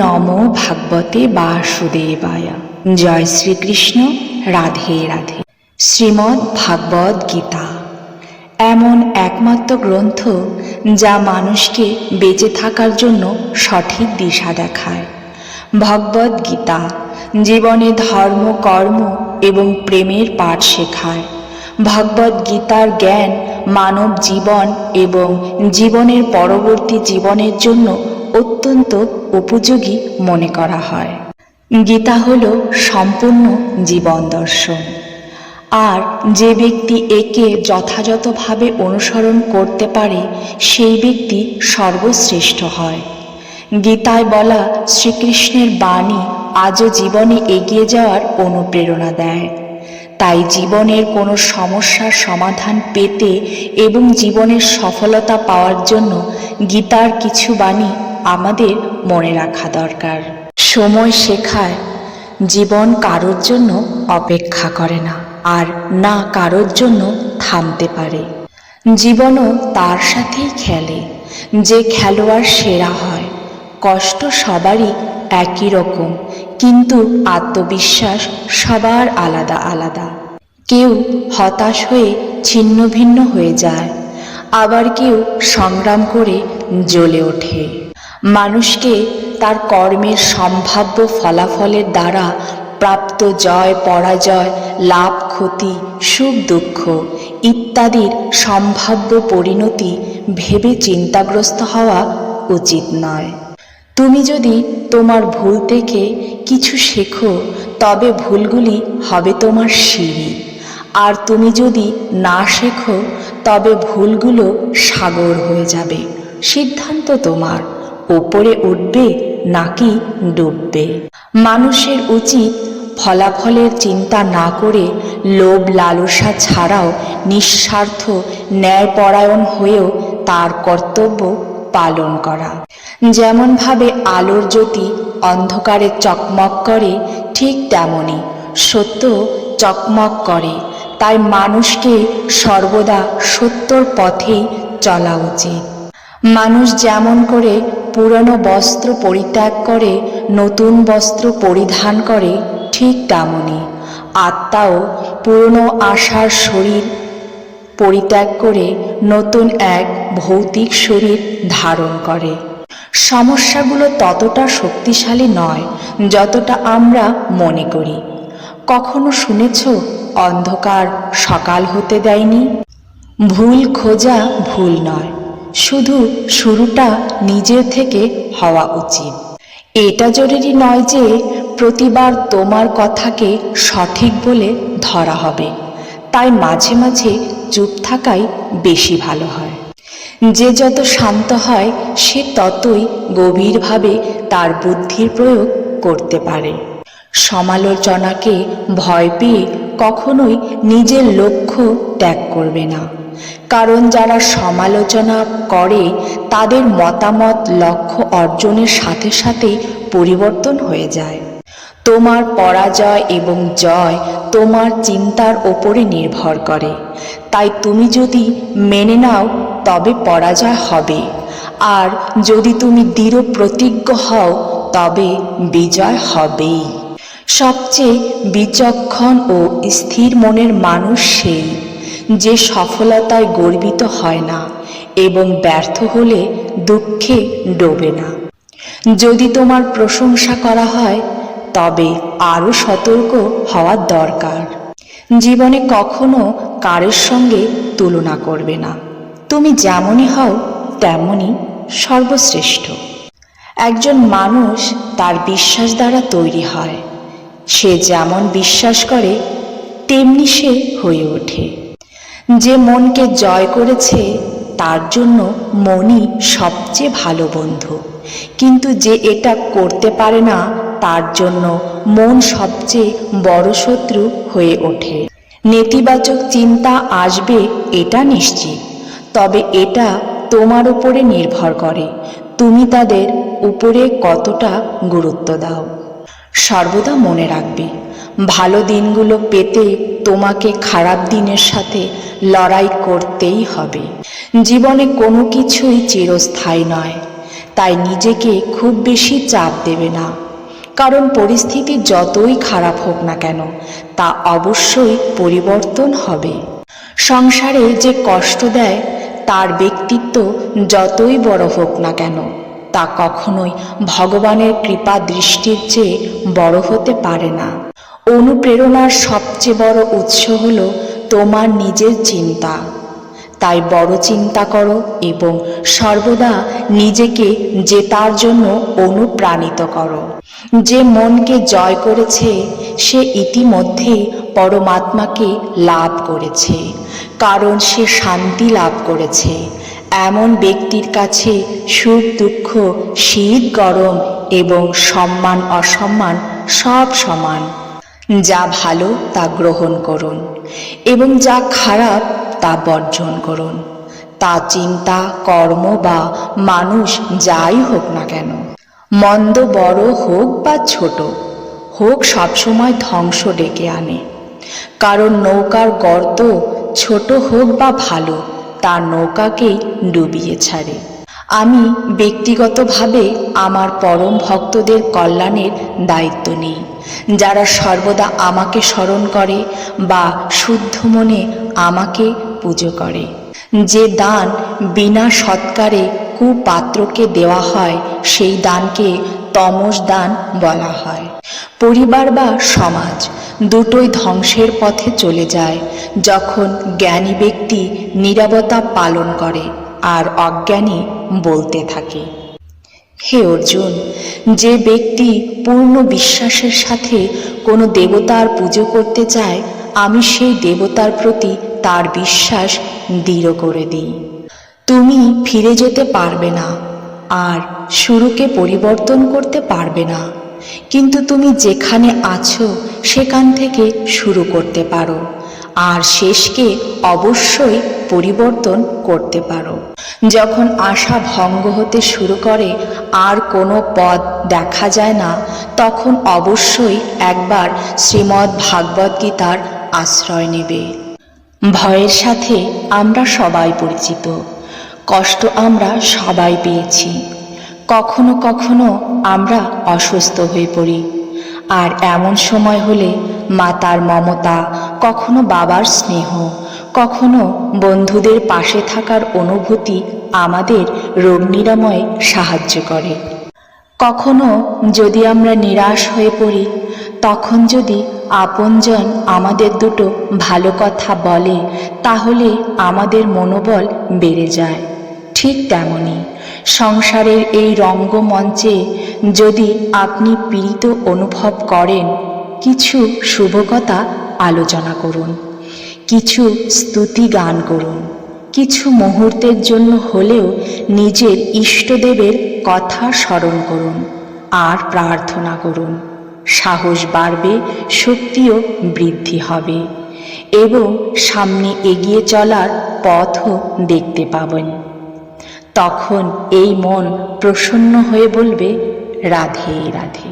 নমো ভাগবতে বাসুদেবায়া। জয় শ্রীকৃষ্ণ, রাধে রাধে। শ্রীমদ্ ভাগবত গীতা। এমন একমাত্র গ্রন্থ যা মানুষকে বেঁচে থাকার জন্য সঠিক দিশা দেখায়। ভগবদ গীতা জীবনে ধর্ম, কর্ম এবং প্রেমের পাঠ শেখায়। ভগবদ গীতার জ্ঞান মানব জীবন এবং জীবনের পরবর্তী জীবনের জন্য অত্যন্ত উপযোগী মনে করা হয়। গীতা হল সম্পূর্ণ জীবন দর্শন। আর যে ব্যক্তি একে যথাযথভাবে অনুসরণ করতে পারে, সেই ব্যক্তি সর্বশ্রেষ্ঠ হয়। গীতায় বলা শ্রীকৃষ্ণের বাণী আজও জীবনে এগিয়ে যাওয়ার অনুপ্রেরণা দেয়। তাই জীবনের কোনো সমস্যার সমাধান পেতে এবং জীবনের সফলতা পাওয়ার জন্য গীতার কিছু বাণী আমাদের মনে রাখা দরকার। সময় শেখায়, জীবন কারোর জন্য অপেক্ষা করে না, আর না কারোর জন্য থামতে পারে। জীবনও তার সাথেই খেলে, যে খেলোয়াড় সেরা হয়। কষ্ট সবারই একই রকম, কিন্তু আত্মবিশ্বাস সবার আলাদা আলাদা। কেউ হতাশ হয়ে ছিন্ন ভিন্ন হয়ে যায়, আবার কেউ সংগ্রাম করে জ্বলে ওঠে। মানুষকে তার কর্মের সম্ভাব্য ফলাফলের দ্বারা প্রাপ্ত জয়, পরাজয়, লাভ, ক্ষতি, সুখ, দুঃখ ইত্যাদির সম্ভাব্য পরিণতি ভেবে চিন্তাগ্রস্ত হওয়া উচিত নয়। তুমি যদি তোমার ভুল থেকে কিছু শেখো, তবে ভুলগুলি হবে তোমার সিঁড়ি। আর তুমি যদি না শেখো, তবে ভুলগুলো সাগর হয়ে যাবে। সিদ্ধান্ত তোমার। ওপরে উঠবে নাকি ডুববে। মানুষের উচিত ফলাফলের চিন্তা না করে লোভ লালসা ছাড়াও নিঃস্বার্থ ন্যায়পরায়ণ হয়েও তার কর্তব্য পালন করা। যেমনভাবে আলোর জ্যোতি অন্ধকারে চকমক করে, ঠিক তেমনই সত্য চকমক করে। তাই মানুষকে সর্বদা সত্যর পথেই চলা উচিত। মানুষ যেমন করে পুরনো বস্ত্র পরিত্যাগ করে, নতুন বস্ত্র পরিধান করে, ঠিক তেমনই আত্মাও পুরনো আশার শরীর পরিত্যাগ করে, নতুন এক ভৌতিক শরীর ধারণ করে। সমস্যাগুলো ততটা শক্তিশালী নয়, যতটা আমরা মনে করি। কখনো শুনেছ, অন্ধকার সকাল হতে দেয়নি? ভুল খোঁজা ভুল নয়। শুধু শুরুটা নিজের থেকে হওয়া উচিত। এটা জরুরি নয় যে প্রতিবার তোমার কথাকে সঠিক বলে ধরা হবে। তাই মাঝে মাঝে চুপ থাকাই বেশি ভালো হয়। যে যত শান্ত হয়, সে ততই গভীরভাবে তার বুদ্ধির প্রয়োগ করতে পারে। সমালোচনাকে ভয় পেয়ে কখনোই নিজের লক্ষ্য ত্যাগ করবে না। কারণ যারা সমালোচনা করে, তাদের মতামত, লক্ষ্য অর্জনের সাথে সাথে পরিবর্তন হয়ে যায়। তোমার পরাজয় এবং জয় তোমার চিন্তার ওপরে নির্ভর করে। তাই তুমি যদি মেনে নাও, তবে পরাজয় হবে। আর যদি তুমি দৃঢ় প্রতিজ্ঞ হও, তবে বিজয় হবেই। সবচেয়ে বিচক্ষণ ও স্থির মনের মানুষ সেই। যে সফলতায় গর্বিত হয় না এবং ব্যর্থ হলে দুঃখে ডোবে না। যদি তোমার প্রশংসা করা হয়, তবে আরও সতর্ক হওয়ার দরকার। জীবনে কখনো কারের সঙ্গে তুলনা করবে না। তুমি যেমনই হও, তেমনই সর্বশ্রেষ্ঠ। একজন মানুষ তার বিশ্বাস দ্বারা তৈরি হয়। সে যেমন বিশ্বাস করে, তেমনি সে হয়ে ওঠে। যে মনকে জয় করেছে, তার জন্য মনই সবচেয়ে ভালো বন্ধু। কিন্তু যে এটা করতে পারে না, তার জন্য মন সবচেয়ে বড় শত্রু হয়ে ওঠে। নেতিবাচক চিন্তা আসবে, এটা নিশ্চিত। তবে এটা তোমার উপরে নির্ভর করে। তুমি তাদের উপরে কতটা গুরুত্ব দাও। সর্বদা মনে রাখবে, ভালো দিনগুলো পেতে তোমাকে খারাপ দিনের সাথে লড়াই করতেই হবে। জীবনে কোনো কিছুই চিরস্থায়ী নয়। তাই নিজেকে খুব বেশি চাপ দেবে না। কারণ পরিস্থিতি যতই খারাপ হোক না কেন, তা অবশ্যই পরিবর্তন হবে। সংসারে যে কষ্ট দেয়, তার ব্যক্তিত্ব যতই বড় হোক না কেন, তা কখনোই ভগবানের কৃপা দৃষ্টির চেয়ে বড় হতে পারে না। অনুপ্রেরণার সবচেয়ে বড় উৎস হল তোমার নিজের চিন্তা। তাই বড় চিন্তা করো এবং সর্বদা নিজেকে জেতার জন্য অনুপ্রাণিত করো। যে মনকে জয় করেছে, সে ইতিমধ্যে পরমাত্মাকে লাভ করেছে, কারণ সে শান্তি লাভ করেছে। এমন ব্যক্তির কাছে সুখ, দুঃখ, শীত, গরম এবং সম্মান, অসম্মান সব সমান। যা ভালো তা গ্রহণ করুন এবং যা খারাপ তা বর্জন করুন। তা চিন্তা, কর্ম বা মানুষ যাই হোক না কেন, মন্দ বড় হোক বা ছোট, হোক সবসময় ধ্বংস ডেকে আনে। কারণ নৌকার গর্ত ছোট হোক বা ভালো তার নৌকাকেই ডুবিয়ে ছাড়ে। আমি ব্যক্তিগতভাবে আমার পরম ভক্তদের কল্যাণের দায়িত্ব নিই। যারা সর্বদা আমাকে স্মরণ করে বা শুদ্ধ মনে আমাকে পুজো করে। যে দান বিনা সৎকারে কুপাত্রকে দেওয়া হয়, সেই দানকে তমস দান বলা হয়। পরিবার বা সমাজ দুটোই ধ্বংসের পথে চলে যায়, যখন জ্ঞানী ব্যক্তি নীরবতা পালন করে আর অজ্ঞানী বলতে থাকে। হে অর্জুন, যে ব্যক্তি পূর্ণ বিশ্বাসের সাথে কোনো দেবতার পুজো করতে চায়, আমি সেই দেবতার প্রতি তার বিশ্বাস দৃঢ় করে দিই। তুমি ফিরে যেতে পারবে না, আর শুরুকে পরিবর্তন করতে পারবে না। কিন্তু তুমি যেখানে আছো, সেখান থেকে শুরু করতে পারো। আর শেষকে অবশ্যই পরিবর্তন করতে পারো। যখন আশা ভঙ্গ হতে শুরু করে, আর কোনো পথ দেখা যায় না, তখন অবশ্যই একবার শ্রীমদ্ ভাগবত গীতার আশ্রয় নেবে। ভয়ের সাথে আমরা সবাই পরিচিত। কষ্ট আমরা সবাই পেয়েছি। কখনো কখনো আমরা অসুস্থ হয়ে পড়ি। আর এমন সময় হলে মাতার মমতা কখনো বাবার স্নেহ, কখনো বন্ধুদের পাশে থাকার অনুভূতি আমাদের রোগ নিরাময়ে সাহায্য করে। কখনো যদি আমরা নিরাশ হয়ে পড়ি, তখন যদি আপনজন আমাদের দুটো ভালো কথা বলে, তাহলে আমাদের মনোবল বেড়ে যায়। ঠিক তেমনই সংসারের এই রঙ্গমঞ্চে যদি আপনি পীড়িত অনুভব করেন, কিছু শুভকথা আলোচনা করুন, কিছু স্তুতি গান করুন, কিছু মুহূর্তের জন্য হলেও নিজের ইষ্টদেবের কথা স্মরণ করুন আর প্রার্থনা করুন, সাহস বাড়বে, শক্তিও বৃদ্ধি হবে এবং সামনে এগিয়ে চলার পথও দেখতে পাবেন। তখন এই মন প্রসন্ন হয়ে বলবে, রাধে রাধে।